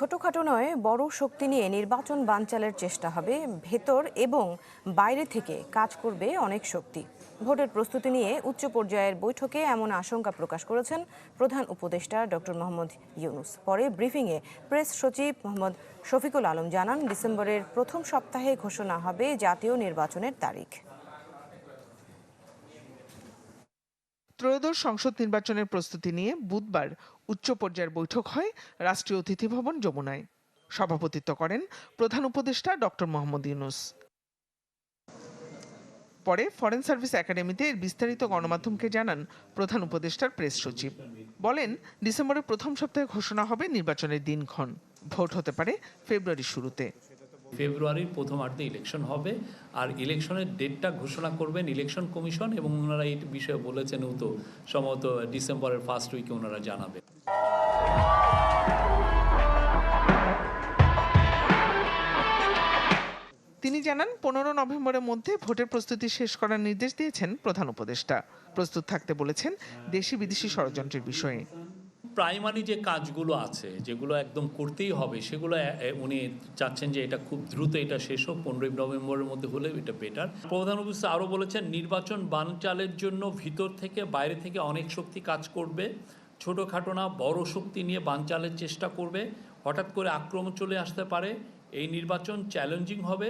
ছোটখাটো নয়, বড় শক্তি নিয়ে নির্বাচন বানচালের চেষ্টা হবে। ভেতর এবং বাইরে থেকে কাজ করবে অনেক শক্তি। ভোটের প্রস্তুতি নিয়ে উচ্চ পর্যায়ের বৈঠকে এমন আশঙ্কা প্রকাশ করেছেন প্রধান উপদেষ্টা ডক্টর মোহাম্মদ ইউনুস। পরে ব্রিফিংয়ে প্রেস সচিব মোহাম্মদ শফিকুল আলম জানান, ডিসেম্বরের প্রথম সপ্তাহে ঘোষণা হবে জাতীয় নির্বাচনের তারিখ। ত্রয়োদশ সংসদ নির্বাচনের প্রস্তুতি নিয়ে বুধবার উচ্চ পর্যায়ের বৈঠক হয় রাষ্ট্রীয় অতিথি ভবন যমুনায়। সভাপতিত্ব করেন প্রধান উপদেষ্টা ডক্টর মোহাম্মদ ইউনুস। পরে ফরেন সার্ভিস একাডেমিতে এর বিস্তারিত গণমাধ্যমকে জানান প্রধান উপদেষ্টার প্রেস সচিব। বলেন, ডিসেম্বরের প্রথম সপ্তাহে ঘোষণা হবে নির্বাচনের দিনক্ষণ। ভোট হতে পারে ফেব্রুয়ারির শুরুতে। ফেব্রুয়ারির প্রথমার্ধে ইলেকশন হবে। আর ইলেকশনের ডেটটা ঘোষণা করবেন ইলেকশন কমিশন এবং ওনারা এই বিষয়ে বলেছেন তো সম্ভবত ডিসেম্বরের ফার্স্ট উইকে ওনারা জানাবেন তিনি জানান, পনেরো নভেম্বরের মধ্যে ভোটের প্রস্তুতি শেষ করার নির্দেশ দিয়েছেন প্রধান উপদেষ্টা। প্রস্তুত থাকতে বলেছেন দেশি বিদেশি ষড়যন্ত্রের বিষয়ে। প্রাইমারি যে কাজগুলো আছে, যেগুলো একদম করতেই হবে, সেগুলো উনি চাচ্ছেন যে এটা খুব দ্রুত এটা শেষ হোক, পনেরোই নভেম্বরের মধ্যে হলে এটা বেটার প্রধান উপস্থিত আরও বলেছেন, নির্বাচন বানচালের জন্য ভিতর থেকে বাইরে থেকে অনেক শক্তি কাজ করবে, ছোটোখাটো না, বড় শক্তি নিয়ে বানচালের চেষ্টা করবে, হঠাৎ করে আক্রমণ চলে আসতে পারে, এই নির্বাচন চ্যালেঞ্জিং হবে,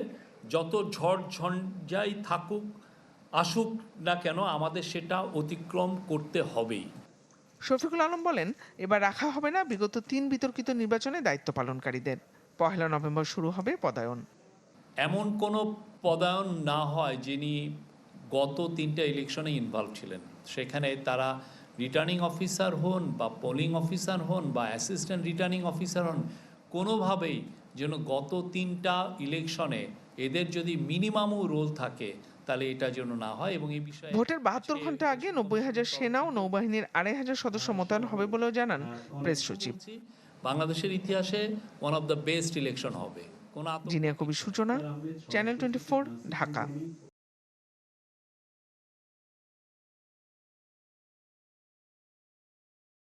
যত ঝড় ঝঞ্ঝাই থাকুক, আসুক না কেন, আমাদের সেটা অতিক্রম করতে হবেই। শফিকুল আলম বলেন, এবার রাখা হবে না বিগত তিন বিতর্কিত নির্বাচনে দায়িত্ব পালনকারীদের। পহেলা নভেম্বর শুরু হবে পদায়ন। এমন কোনো পদায়ন না হয় যিনি গত তিনটা ইলেকশনে ইনভলভ ছিলেন। সেখানে তারা রিটার্নিং অফিসার হন বা পোলিং অফিসার হন বা অ্যাসিস্ট্যান্ট রিটার্নিং অফিসার হন, কোনোভাবেই যেন গত তিনটা ইলেকশনে এদের যদি মিনিমামও রোল থাকে তাহলে এটা যেন না হয় এবং এই বিষয়ে ভোটের বাহাত্তর ঘণ্টা আগে নব্বই হাজার সেনা ও নৌবাহিনীর আড়াই হাজার সদস্য মোতায়েন হবে বলেও জানান প্রেস সচিব। বাংলাদেশের ইতিহাসে one of the best election হবে। কোন আতঙ্ক জিনিয়া কবির সূচনা চ্যানেল টোয়েন্টি ঢাকা।